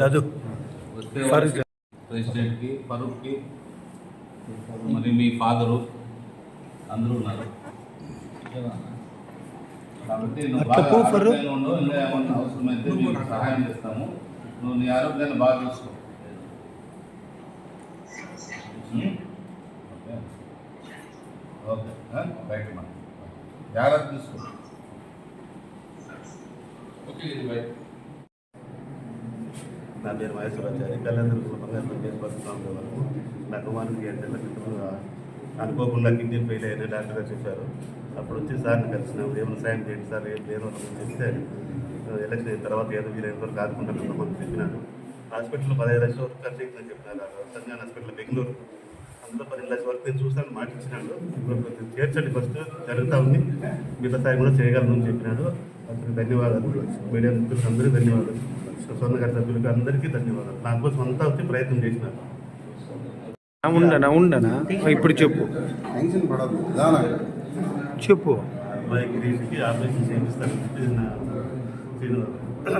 దాదు. ప్రెసిడెంట్కి ఫరూక్కి మరి మీ ఫాదరు అందరూ ఉన్నారు. కాబట్టి నువ్వు ఏమన్నా అవసరమైతే నీకు సహాయం చేస్తాము. నువ్వు నీ ఆరోగ్యాన్ని బాగా చూసుకో. ఓకే. బయట జాగ్రత్త చూసుకో. ఓకే నా పేరు మహేశ్వరాచారి. కళ్యాణ్ సులభంగా చేసుకొస్తున్నాం వరకు నా కుమారుడికి ఏడు నెలల అనుకోకుండా కిడ్నీ ఫెయిల్ అయిన డాక్టర్ గారు చెప్పారు. అప్పుడు వచ్చి సార్ని కలిసినాం. ఏమైనా సాయం చేయండి సార్ ఏం లేదు చెప్తే ఎలక్షన్ అయిన తర్వాత ఏదో వీలైన వరకు ఆదుకుంటామని చెప్పినాను హాస్పిటల్ పదహైదు లక్షల వరకు ఖర్చు అయిందని చెప్పినారు సంజాన్ హాస్పిటల్ బెంగళూరు. లక్షల వరకు నేను చూస్తాను మాట ఇచ్చినాడు ఇప్పుడు కొంచెం చేర్చండి ఫస్ట్ జరుగుతూ ఉంది. మిగతా సాయం కూడా చేయగలను అని చెప్పినాడు అతనికి ధన్యవాదాలు. మీడియా మిత్రులకు అందరికీ ధన్యవాదాలు. స్వర్ణగారి సభ్యులకు అందరికీ ధన్యవాదాలు. నా కోసం అంతా వచ్చి ప్రయత్నం చేసినారు. ఉండనా ఉండనా ఇప్పుడు చెప్పు. చెప్పు. అబ్బాయి గిరీష్కి ఆపరేషన్ చేయిస్తాను చెప్పి నా శ్రీను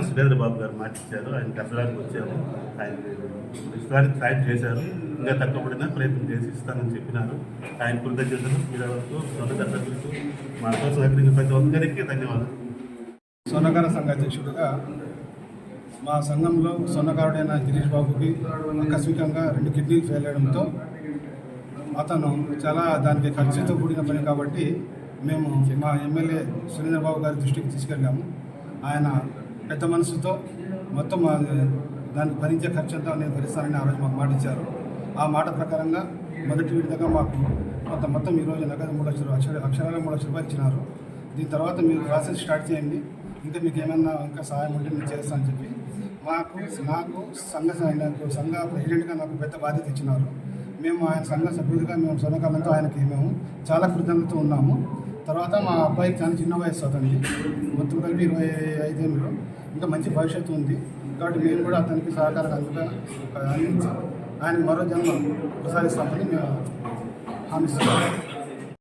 సురేంద్ర బాబు గారు మాట ఇచ్చారు ఆయన కట్టడానికి వచ్చాము. ఆయన ఇష్టానికి సాయం చేశారు. ఇంకా తక్కువ పడినా ప్రయత్నం చేసి ఇస్తానని చెప్పినారు. ఆయన కృతజ్ఞతలు మీరు వరకు సభ్యులకు మా సహకరించిన ప్రతి ఒక్కరికి ధన్యవాదాలు. సొన్నకార సంఘ అధ్యక్షుడిగా మా సంఘంలో సొన్నకారుడైన గిరీష్ బాబుకి ఆకస్మికంగా రెండు కిడ్నీలు ఫెయిల్ అయ్యడంతో అతను చాలా దానికి ఖర్చుతో కూడిన పని కాబట్టి మేము మా ఎమ్మెల్యే సురేంద్రబాబు గారి దృష్టికి తీసుకెళ్ళాము. ఆయన పెద్ద మనసుతో మొత్తం ఆ దానికి భరించే ఖర్చు అంతా నేను భరిస్తానని ఆ రోజు మాకు మాటిచ్చారు. ఆ మాట ప్రకారంగా మొదటి విడతగా మాకు కొంత మొత్తం ఈరోజు నగదు మూడు లక్షలు అక్షర అక్షరాల మూడు లక్షల రూపాయలు ఇచ్చినారు. దీని తర్వాత మీరు ప్రాసెస్ స్టార్ట్ చేయండి. ఇంకా మీకు ఏమైనా ఇంకా సహాయం ఉంటే నేను చేస్తాను చెప్పి మాకు నాకు సంఘ నాకు సంఘ ప్రెసిడెంట్గా నాకు పెద్ద బాధ్యత ఇచ్చినారు. మేము ఆయన సంఘ సభ్యుడిగా మేము సొనకాలంతో ఆయనకి మేము చాలా కృతజ్ఞత ఉన్నాము. తర్వాత మా అబ్బాయికి చాలా చిన్న వయసు అతనికి మొత్తం కలిపి ఇరవై ఐదేళ్ళు ఇంకా మంచి భవిష్యత్తు ఉంది. కాబట్టి మేము కూడా అతనికి సహకారం అందుగా అందించాము ఆయన మరో జన్మ. ప్రసాదిస్తామని మేము హామీ